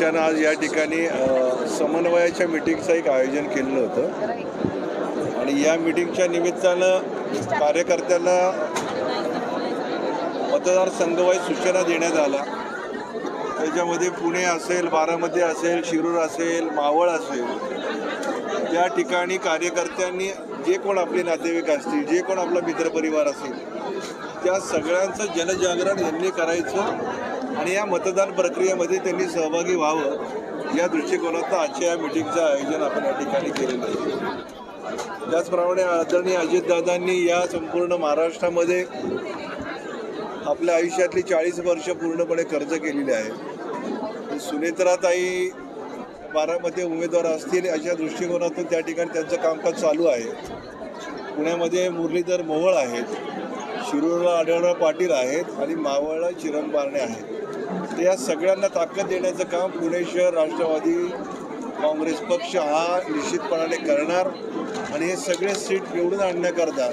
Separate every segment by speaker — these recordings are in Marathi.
Speaker 1: पक्षानं आज या ठिकाणी समन्वयाच्या मिटिंगचं एक आयोजन केलेलं होतं. आणि या मिटिंगच्या निमित्तानं कार्यकर्त्यांना मतदारसंघवाई सूचना देण्यात आल्या. त्याच्यामध्ये पुणे असेल बारामती असेल शिरूर असेल मावळ असेल. या ठिकाणी कार्यकर्त्यांनी जे कोण आपले नातेवाईक असतील जे कोण आपला मित्रपरिवार असेल त्या सगळ्यांचं जनजागरण यांनी करायचं. आणि या मतदान प्रक्रियेमध्ये त्यांनी सहभागी व्हावं या दृष्टिकोनातून आजच्या या मिटिंगचं आयोजन आपण या ठिकाणी केलेलं आहे. त्याचप्रमाणे आदरणीय अजितदादांनी या संपूर्ण महाराष्ट्रामध्ये आपल्या आयुष्यातली चाळीस वर्ष पूर्णपणे खर्च केलेली आहे. सुनेत्राताई बारामध्ये उमेदवार असतील अशा दृष्टिकोनातून त्या ठिकाणी त्यांचं कामकाज चालू आहे. पुण्यामध्ये मुरलीधर मोहोळ आहेत शिरूरला आढळराव पाटील आहेत आणि मावळला चिरण बारणे आहेत. या सगळ्यांना ताकद देण्याचं काम पुणे शहर राष्ट्रवादी काँग्रेस पक्ष हा निश्चितपणाने करणार. आणि हे सगळे सीट निवडून आणण्याकरता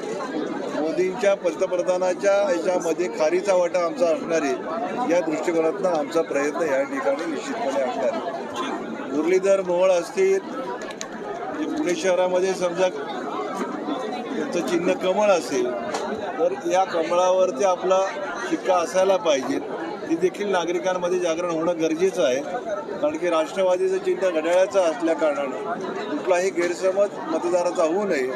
Speaker 1: मोदींच्या पंतप्रधानाच्या याच्यामध्ये खारीचा वाटा आमचा असणार आहे. या दृष्टिकोनातून आमचा प्रयत्न या ठिकाणी निश्चितपणे असणार आहे. मुरलीधर मोहळ असतील जे पुणे शहरामध्ये समजा त्यांचं चिन्ह कमळ असेल तर या कमळावरती आपला शिक्का असायला पाहिजे. ती देखील नागरिकांमध्ये जागरण होणं गरजेचं आहे. कारण की राष्ट्रवादीचं चिन्ह घड्याळाचं असल्या कारणानं कुठलाही गैरसमज मतदाराचा होऊ नये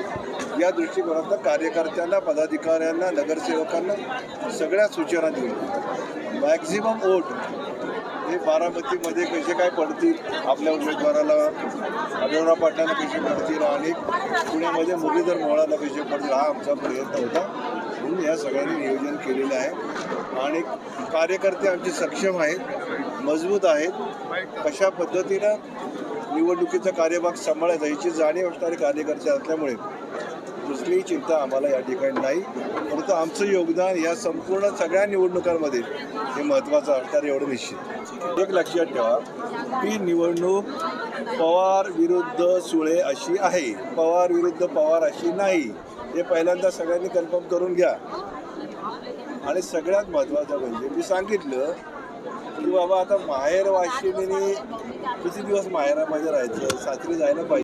Speaker 1: या दृष्टिकोनातून कार्यकर्त्यांना पदाधिकाऱ्यांना नगरसेवकांना सगळ्या सूचना देऊन मॅक्झिमम वोट हे बारामतीमध्ये कसे काय पडतील आपल्या उमेदवाराला आढळराव पाटलांना कसे पडतील आणि पुण्यामध्ये मुरलीधर मोहळाला कसे पडतील हा आमचा प्रयत्न होता. म्हणून या सगळ्यांनी नियोजन केलेलं आहे. आणि कार्यकर्ते आमचे सक्षम आहेत मजबूत आहेत. कशा पद्धतीनं निवडणुकीचा कार्यभाग सांभाळायचा याची जाणीव असणारे कार्यकर्ते असल्यामुळे कुठलीही चिंता आम्हाला या ठिकाणी नाही. परंतु आमचं योगदान या संपूर्ण सगळ्या निवडणुकांमध्ये हे महत्त्वाचं असणार एवढं निश्चित. एक लक्षात ठेवा ही निवडणूक पवार विरुद्ध सुळे अशी आहे. पवार विरुद्ध पवार अशी नाही. हे पहिल्यांदा सगळ्यांनी कन्फर्म करून घ्या. आणि सगळ्यात महत्त्वाचं म्हणजे मी सांगितलं की बाबा आता माहेर वाशिनीने किती दिवस माहेरामध्ये राहायचं? सासरी जायला पाहिजे.